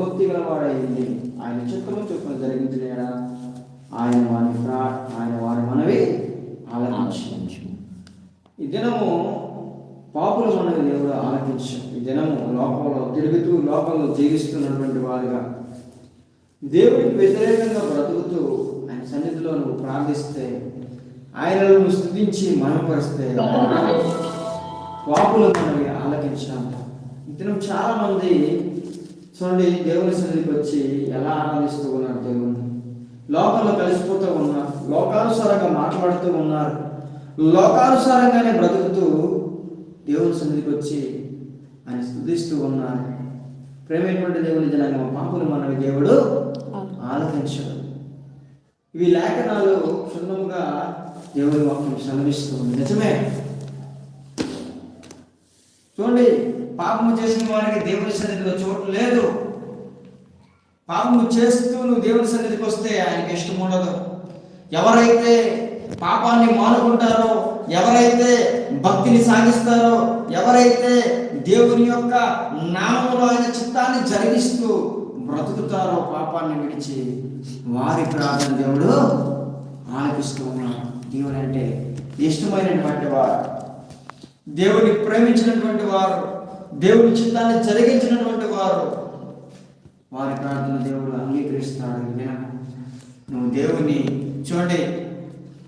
భక్తి గలవాడైంది. ఆయన చిత్తము చొప్పున జరిగించలేడా ఆయన వారి ప్రా ఆయన వారి మనవి ఆలకించు ఈ దినము పాపుల మనవి దేవుడు ఆలకించు ఈ దినము లోపంలో తిరుగుతూ లోపంలో జీవిస్తున్నటువంటి వారుగా దేవుడికి వ్యతిరేకంగా బ్రతుకుతూ ఆయన సన్నిధిలో నువ్వు ప్రార్థిస్తే ఆయనను నువ్వు స్థుతించి మనపరిస్తే పాపుల మనవి ఆలకించాము ఈ దినం చాలా మంది చూడండి దేవుని సన్నిధికి వచ్చి ఎలా ఆరాధిస్తూ ఉన్నారు దేవుణ్ణి? లోకంలో కలిసిపోతూ ఉన్నారు లోకానుసారంగా మాట్లాడుతూ ఉన్నారు. లోకానుసారంగానే బ్రతుకుతూ దేవుని సన్నిధికి వచ్చి ఆయన స్థుతిస్తూ ఉన్నారు. ప్రేమైనటువంటి దేవుని జనాంగం పాపులు మనవి దేవుడు ఆలకించడు. ఇవి లేఖనాలు క్షుణ్ణముగా దేవుని వాక్యం శ్రమిస్తూ ఉంది నిజమే. చూడండి పాపము చేసిన వారికి దేవుని సన్నిధిలో చోటు లేదు. పాపము చేస్తూ నువ్వు దేవుని సన్నిధికి వస్తే ఆయనకి ఇష్టం ఉండదు. ఎవరైతే పాపాన్ని మానుకుంటారో ఎవరైతే భక్తిని సాగిస్తారో ఎవరైతే దేవుని యొక్క నామములో ఆయన చిత్తాన్ని జరిగిస్తూ బ్రతుకుతారో పాపాన్ని విడిచి వారి ప్రార్థన దేవుడు ఆలపిస్తూ ఉన్నాడు దేవుని అంటే ఇష్టమైనటువంటి వారు దేవుని ప్రేమించినటువంటి వారు దేవుని చిత్తాన్ని జరిగించినటువంటి వారు. వారి ప్రార్థన దేవుడు అంగీకరిస్తాడు. ఈ నువ్వు దేవుని చూడండి.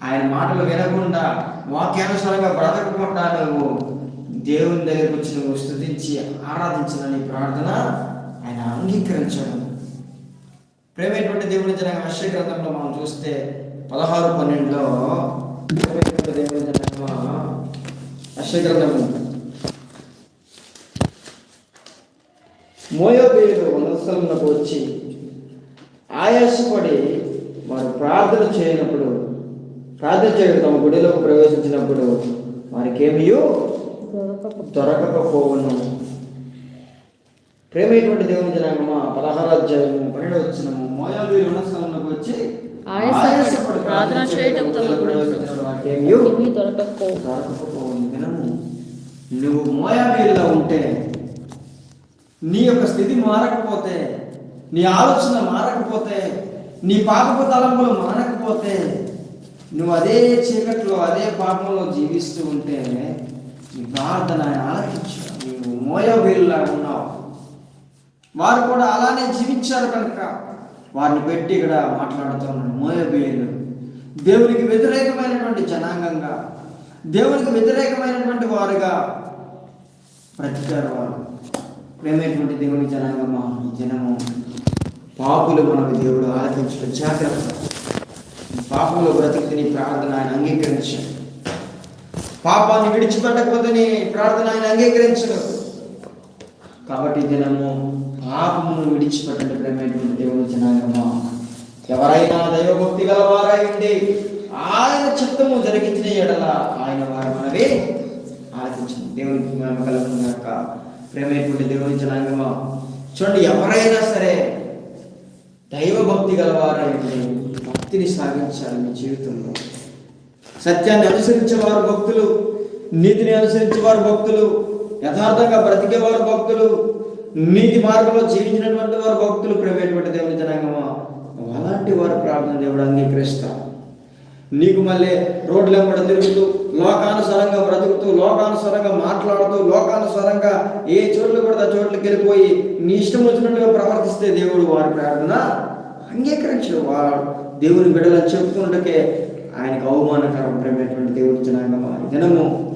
ఆయన మాటలు వినకుండా వాక్యానుసారంగా బ్రతకకుండా నువ్వు దేవుని దగ్గరకు వచ్చి నువ్వు స్థుతించి ఆరాధించాలని ప్రార్థన ఆయన అంగీకరించడం. ప్రేమైనటువంటి దేవుని జన అశ్వ గ్రంథంలో మనం చూస్తే పదహారు పన్నెండులో ప్రేమైనటువంటి దేవుని జనమ గ్రంథము మోయోబేయుడు వనస్థలమునకు వచ్చి ఆయాసపడి వారు ప్రార్థన చేయనప్పుడు ప్రార్థన చేయడం తమ గుడిలోకి ప్రవేశించినప్పుడు వారికి ఏమియో దొరకకపోవను. ప్రేమైనటువంటి దేవుని జనాంగమా పదహారు అధ్యాయము పన్నెండు వచ్చినము మోయాబేయుడు వనస్థలమునకు వచ్చి ప్రార్థన చేయడం దొరకకపోవని. దినము నువ్వు మోయాబీలుగా ఉంటే నీ యొక్క స్థితి మారకపోతే నీ ఆలోచన మారకపోతే నీ పాపపు తలంపులు మారకపోతే నువ్వు అదే చీకట్లో అదే పాపంలో జీవిస్తూ ఉంటే నీ ప్రార్థన ఆలకించు నువ్వు మోయబీలులా ఉన్నావు. వారు కూడా అలానే జీవించారు కనుక వారిని పెట్టి ఇక్కడ మాట్లాడుతున్నాడు మోయబీలు దేవునికి వ్యతిరేకమైనటువంటి జనాంగంగా దేవునికి వ్యతిరేకమైనటువంటి వారుగా ప్రతికారు వారు ప్రేమైనటువంటి దేవుని జనాంగమా జనము. పాపులు మనకు దేవుడు ఆలకించడం జాగ్రత్త పాపంలో బ్రతికి నీ ప్రార్థన ఆయన అంగీకరించాడు. పాపాన్ని విడిచిపెట్టకపోతే నీ ప్రార్థన ఆయన అంగీకరించడు. కాబట్టి దినము పాపమును విడిచిపెట్టండి ప్రేమైనటువంటి దేవుని జనాంగమా ఎవరైనా దైవభక్తి గలవారై ఉండి ఆయన చిత్తము జరిగించిన ఎడల ఆయన వారి మనవి. ఆలకించింది దేవునికి మేము కలుగుతున్నాక ప్రేమైనటువంటి దేవుని జనాంగమా? చూడండి ఎవరైనా సరే దైవభక్తి గలవారై ఉండి భక్తిని సాగించాలి మీ జీవితంలో. సత్యాన్ని అనుసరించేవారు భక్తులు నీతిని అనుసరించేవారు భక్తులు యథార్థంగా బ్రతికేవారు భక్తులు నీతి మార్గంలో జీవించినటువంటి వారు భక్తులు ప్రేమైనటువంటి దేవుని జనాంగమా? అలాంటి వారు ప్రార్థన దేవుడు అంగీకరిస్తారు నీకు మళ్ళీ రోడ్ల కూడా తిరుగుతూ లోకానుసారంగా బ్రతుకుతూ లోకానుసారంగా మాట్లాడుతూ లోకానుసారంగా ఏ చోట్ల కూడా ఆ చోట్లకి వెళ్ళిపోయి నీ ఇష్టం వచ్చినట్టుగా ప్రవర్తిస్తే దేవుడు వారి ప్రార్థన అంగీకరించడు వాడు దేవుని బిడ్డలు చెప్పుకుంటే ఆయనకు అవమానకరం దేవుడు దేవుడి జనాంగమా దినము.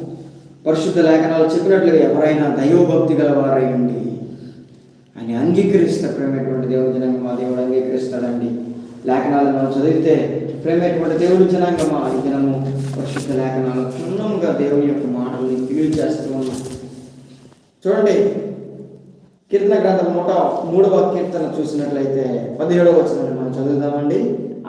పరిశుద్ధ లేఖనాలు చెప్పినట్లుగా ఎవరైనా దైవభక్తి గల ఉండి ఆయన అంగీకరిస్తారు ప్రేమైనటువంటి దేవుడి జనాంగమా దేవుడు అంగీకరిస్తాడండి. లేఖనాలు మనం చదివితే ప్రేమైనటువంటి దేవుడి జనాంగమా? ఈ దినము పరిశుద్ధ లేఖనాలు క్షుణ్ణంగా దేవుని యొక్క మాటల్ని తెలియజేస్తూ ఉన్నాం. చూడండి కీర్తన గ్రంథం నూట మూడవ కీర్తన చూసినట్లయితే పదిహేడవ వచనం మనం చదువుదామండి.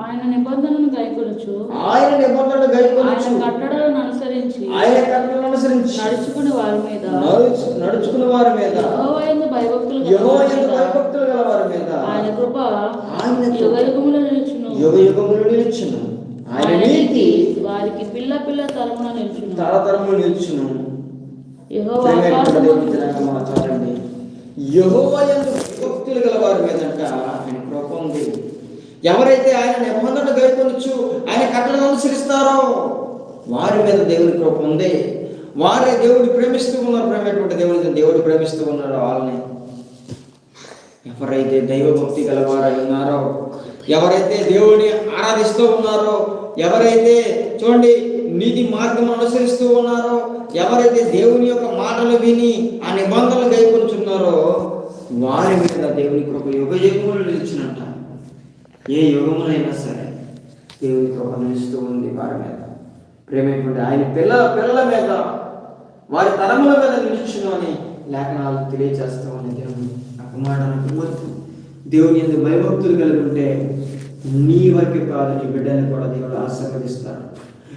ఆయన నిబంధనలను గైకొనొచ్చు ఆయన నిబంధనలు గైకొనొచ్చు కట్టడలను అనుసరించి ఆయన కట్టలను అనుసరించి నడుచుకుని వారి మీద. నడుచు- నడుచుకున్న వారి మీద. భయభక్తులు భయభక్తులు గల వారి మీద. ఆయన కృప ఆయన యుగయుగములు నిలుచును. నిలుచును. ఆయన నీతి వారికి పిల్ల పిల్ల తరమున నిలుచును. తరతరములు నిలుచును. యెహోవా యెహోవా యందు భయభక్తి భయభక్తులు గల వారి మీదంట ఆయన కృప ఉంది. ఎవరైతే ఆయన నిబంధన గైకొనొచ్చు ఆయన కట్టడలు అనుసరిస్తారో వారి మీద దేవుని కృప ఉంది. వారే దేవుడిని ప్రేమిస్తూ ఉన్నారు. ప్రేమటువంటి దేవుడిని దేవుడు ప్రేమిస్తూ ఉన్నాడు. వాళ్ళని ఎవరైతే దైవభక్తి గలవారై ఉన్నారో ఎవరైతే దేవుడిని ఆరాధిస్తూ ఉన్నారో ఎవరైతే చూడండి నీతి మార్గం అనుసరిస్తూ ఉన్నారో ఎవరైతే దేవుని యొక్క మాటలు విని ఆ నిబంధనలు గైకొంచున్నారో వారి మీద దేవుని కృప యుగ యుగములు నిలిచినట్ట. ఏ యుగములైనా సరే దేవుని కృప నిలుస్తూ ఉంది వారి మీద. ప్రేమైనటువంటి ఆయన పిల్లల పిల్లల మీద వారి తరముల మీద నిలుచును అని లేఖనాలు తెలియజేస్తూ ఉంది దేవుని అపమానానికి వద్దు దేవుని ఎందుకు భయభక్తులు కలిగి ఉంటే నీ వరకు కాదు నీ బిడ్డని కూడా దేవుడు ఆశీర్వదిస్తాడు.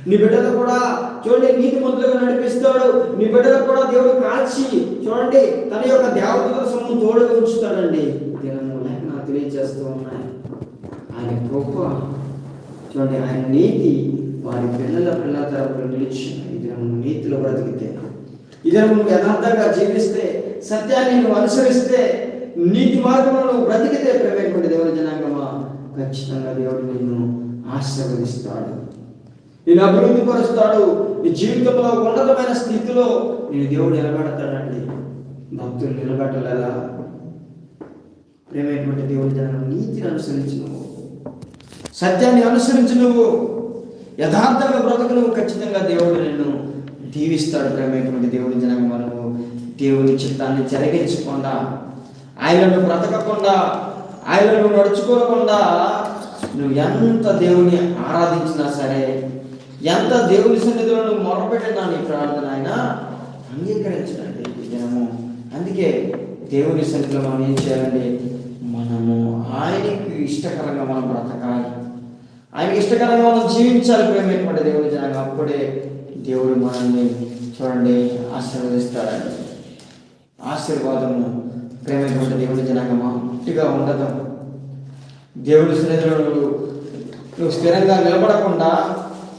నీ బిడ్డలు కూడా చూడండి నీతి మంతులుగా నడిపిస్తాడు. నీ బిడ్డలు కూడా దేవుడు కాల్చి చూడండి తన యొక్క దేవతల సొమ్ము తోడుగా ఉంచుతాడండి. దినము లేఖనాలు తెలియజేస్తూ ఉన్నాయి. ఆయన గొప్ప చూడండి ఆయన నీతి వారి పిల్లల పిల్లల తరపు నిలిచి ఇది నీతిలో బ్రతికితే. ఇది నువ్వు యథార్థంగా జీవిస్తే సత్యాన్ని నువ్వు అనుసరిస్తే నీతి మార్గంలో నువ్వు బ్రతికితే ప్రేమటువంటి దేవుని జనాంగమా? ఖచ్చితంగా దేవుడు నిన్ను ఆశీర్వదిస్తాడు. నేను అభివృద్ధి పరుస్తాడు. నీ జీవితంలో ఉన్నతమైన స్థితిలో నేను దేవుడు నిలబెడతాడండి. భక్తులు నిలబెట్టలేదా? ప్రేమైనటువంటి దేవుని జనం నీతిని అనుసరించి నువ్వు. సత్యాన్ని అనుసరించి నువ్వు. యథార్థంగా బ్రతకను ఖచ్చితంగా దేవుడు నిన్ను దీవిస్తాడు. ప్రేమైనటువంటి దేవుడి జనం మనము దేవుని చిత్తాన్ని జరిగించకుండా ఆయనను బ్రతకకుండా ఆయనను నడుచుకోకుండా నువ్వు ఎంత దేవుని ఆరాధించినా సరే ఎంత దేవుని సన్నిధిలో నువ్వు మొరపెట్టినా నీ ప్రార్థన ఆయన అంగీకరించడండి జనము. అందుకే దేవుని సన్నిధిలో మనం ఏం చేయాలండి? మనము ఆయనకి ఇష్టకరంగా మనం బ్రతకాలి. ఆయనకి ఇష్టకరంగా మనం జీవించాలి ప్రేమైనటువంటి దేవుని జనాలు అప్పుడే దేవుడు మనల్ని చూడండి ఆశీర్వదిస్తాడండి. ఆశీర్వాదము ప్రేమైనటువంటి దేవుని జనాంగమా పుట్టిగా ఉండదు. దేవుడి సన్నిధిలో నువ్వు నువ్వు స్థిరంగా నిలబడకుండా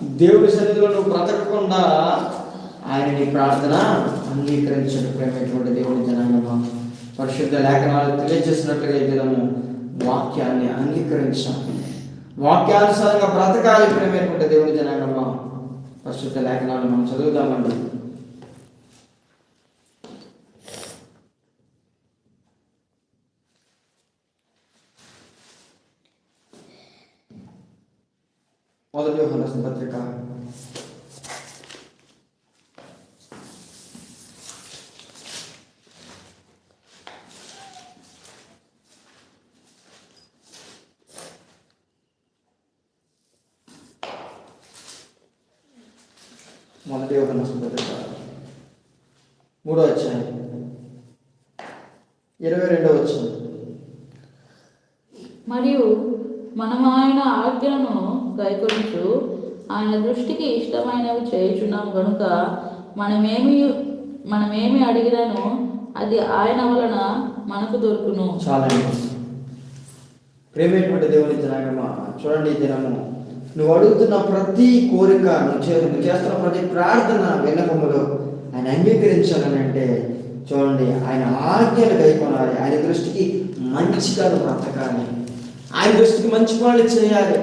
దేవుడి సన్నిధిలో నువ్వు బ్రతకకుండా ఆయన నీ ప్రార్థన అంగీకరించడం ప్రేమైనటువంటి దేవుని జనాంగమా పరిశుద్ధ లేఖనాలు తెలియజేసినట్లుగా ఈ దినము వాక్యాన్ని అంగీకరించాలి. వాక్యానుసారంగా బ్రతకాలి ప్రేమైనటువంటి దేవుని జనాంగమా పరిశుద్ధ లేఖనాలు మనం చదువుదామండి మొదటి యోహాను పత్రిక మొదటి యోహాను పత్రిక మూడో అధ్యాయం. ఇరవై రెండో వచ్చిన మరియు మనం ఆయన ఆజ్ఞను గైకొనుచు ఆయన దృష్టికి ఇష్టమైనవి చేయుచున్నాం గనుక మనమేమి మనమేమి అడిగినను అది ఆయన వలన మనకు దొరుకును. చాలండి. ప్రేమైనటువంటి దేవుని జనాంగమా చూడండి దినము. నువ్వు అడుగుతున్న ప్రతి కోరిక నువ్వు చే నువ్వు చేస్తున్న ప్రతి ప్రార్థన విన్నపములో ఆయన అంగీకరించాలని అంటే చూడండి ఆయన ఆజ్ఞలు గైకొనాలి ఆయన దృష్టికి మంచిగా బ్రతకాలి ఆయన దృష్టికి మంచి పనులు చేయాలి.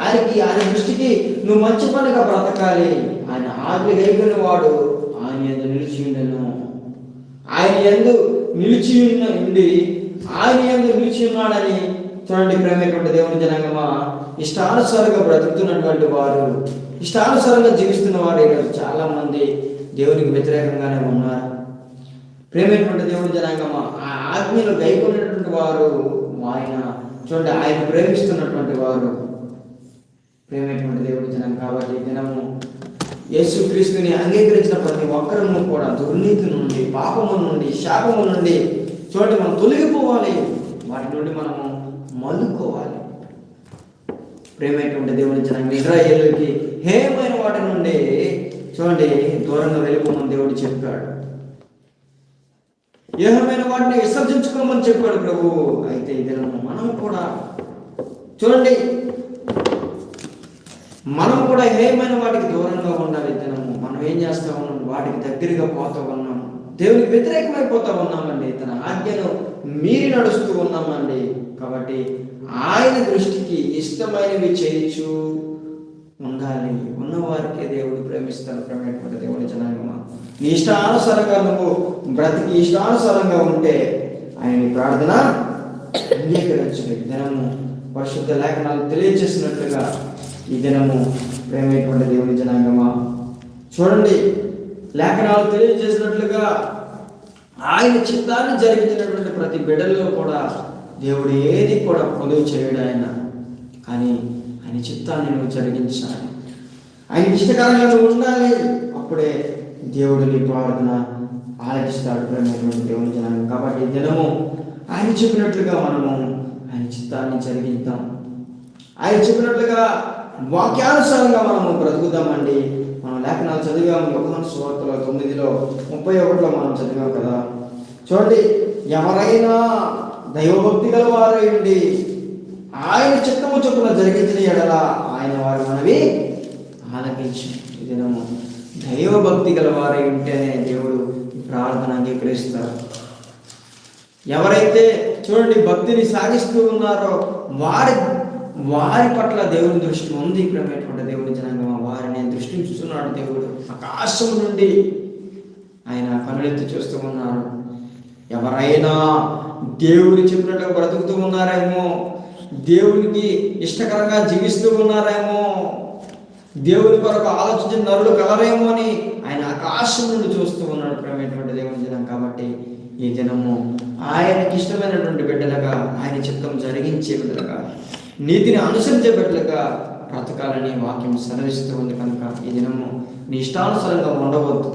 ఆయనకి ఆయన దృష్టికి నువ్వు మంచి పనిగా బ్రతకాలి. ఆయన ఆజ్ఞ కైకొని వాడు ఆయన ఎందు నిలిచి ఉండను. ఆయన ఎందు నిలిచి ఉండి ఆయన ఎందు నిలిచి ఉన్నాడని చూడండి ప్రేమైనటువంటి దేవుని జనాంగమా. ఇష్టానుసారంగా బ్రతుకుతున్నటువంటి వారు ఇష్టానుసారంగా జీవిస్తున్న వారు ఈరోజు చాలా మంది దేవునికి వ్యతిరేకంగానే ఉన్నారు. ప్రేమైనటువంటి దేవుని జనాంగమా? ఆ ఆజ్ఞలు గైకొన్నటువంటి వారు ఆయన చూడండి ఆయన ప్రేమిస్తున్నటువంటి వారు. ప్రేమైనటువంటి దేవుడి జనం కాబట్టి దినము దినము యేసుక్రీస్తుని అంగీకరించిన ప్రతి ఒక్కరము కూడా దుర్నీతి నుండి పాపము నుండి శాపము నుండి చూడండి మనం తొలగిపోవాలి. వాటి నుండి మనము మలుకోవాలి ప్రేమైనటువంటి దేవుని జనాన్ని ఇజ్రాయేలుకి హేమైన వాటి నుండి చూడండి దూరంగా వెళ్ళిపోమని దేవుడు చెప్పాడు. ఏహమైన వాటిని విసర్జించుకోమని చెప్పాడు ప్రభు. అయితే ఈ మనం కూడా చూడండి మనం కూడా ఏమైన వాటికి దూరంగా ఉండాలి దినము. మనం ఏం చేస్తా ఉన్నాం? వాటికి దగ్గరగా పోతూ ఉన్నాం. దేవునికి వ్యతిరేకమైపోతా ఉన్నామండి. తన ఆజ్ఞను మీరి నడుస్తూ ఉన్నామండి. కాబట్టి ఆయన దృష్టికి ఇష్టమైనవి చేయొచ్చు ఉండాలి. ఉన్నవారికే దేవుడు ప్రేమిస్తాను ప్రేమైనటువంటి దేవుని జనాంగమా నీ ఇష్టానుసారంగా నువ్వు బ్రతికి ఇష్టానుసారంగా ఉంటే ఆయన ప్రార్థన అంగీకరించు ఈ దినము పరిశుద్ధ లేఖనాలు తెలియజేసినట్లుగా ఈ దినము ప్రేమైనటువంటి దేవుని జనాంగమా చూడండి లేఖనాలు తెలియజేసినట్లుగా ఆయన చిత్తాన్ని జరిగించినటువంటి ప్రతి బిడ్డల్లో కూడా దేవుడు ఏది కూడా కొలువు చేయడు ఆయన కానీ ఆయన చిత్తాన్ని నువ్వు జరిగించాలి. ఆయన ఇష్టకరంగా నువ్వు ఉండాలి. అప్పుడే దేవుడు నీ ప్రార్థన ఆలకిస్తాడు దేవుని జనాంగం. కాబట్టి దినము ఆయన చెప్పినట్లుగా మనము ఆయన చిత్తాన్ని జరిగిద్దాం. ఆయన చెప్పినట్లుగా వాక్యానుసారంగా మనము బ్రతుకుదామండి. మనం లేఖనాలు చదివాము. యోహాను సువార్తలో తొమ్మిదిలో ముప్పై ఒకటిలో మనం చదివాం కదా. చూడండి ఎవరైనా దైవభక్తి గల వారండి ఆయన చిత్తము చొప్పున జరిగించిన ఎడల ఆయన వారు మనవి ఆలకించు దినము దైవభక్తి గల వారై ఉంటేనే దేవుడు ప్రార్థన అంగీకరిస్తారు. ఎవరైతే చూడండి భక్తిని సాగిస్తూ ఉన్నారో వారి వారి పట్ల దేవుని దృష్టి ఉంది. ప్రేమైనటువంటి దేవుని జనాంగం వారిని చూస్తున్నాడు దేవుడు. ఆకాశం నుండి ఆయన కనులెత్తి చూస్తూ ఉన్నారు. ఎవరైనా దేవుని చెప్పినట్లుగా బ్రతుకుతూ ఉన్నారేమో దేవునికి ఇష్టకరంగా జీవిస్తూ ఉన్నారేమో దేవుని కొరకు ఆలోచించిన నరులు కలరేమో అని ఆయన ఆకాశం నుండి చూస్తూ ఉన్నాడు ప్రేమైనటువంటి దేవుని జనం. కాబట్టి ఈ దినము ఆయనకి ఇష్టమైనటువంటి బిడ్డలుగా ఆయన చిత్తం జరిగించే బిడ్డలుగా నీతిని అనుసరించే బిడ్డలుగా బ్రతకాలని వాక్యం సెలవిస్తూ ఉంది. కనుక ఈ దినము నీ ఇష్టానుసారంగా ఉండవద్దు.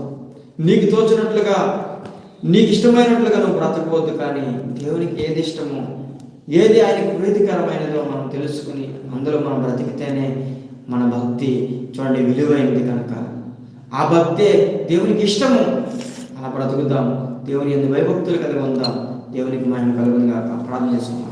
నీకు తోచినట్లుగా నీకు ఇష్టమైనట్లుగా నువ్వు బ్రతకవద్దు కానీ దేవునికి ఏది ఇష్టమో ఏది ఆయనకు ప్రీతికరమైనదో మనం తెలుసుకుని అందులో మనం బ్రతికితేనే మన భక్తి చూడండి విలువైనది కనుక. ఆ భక్తే దేవునికి ఇష్టము. అలా బ్రతుకుదాం. దేవుని ఎందు భయభక్తులు కలిగి ఉందాం. దేవునికి మనం కలుగుని కాక ప్రార్థన చేసుకుందాం.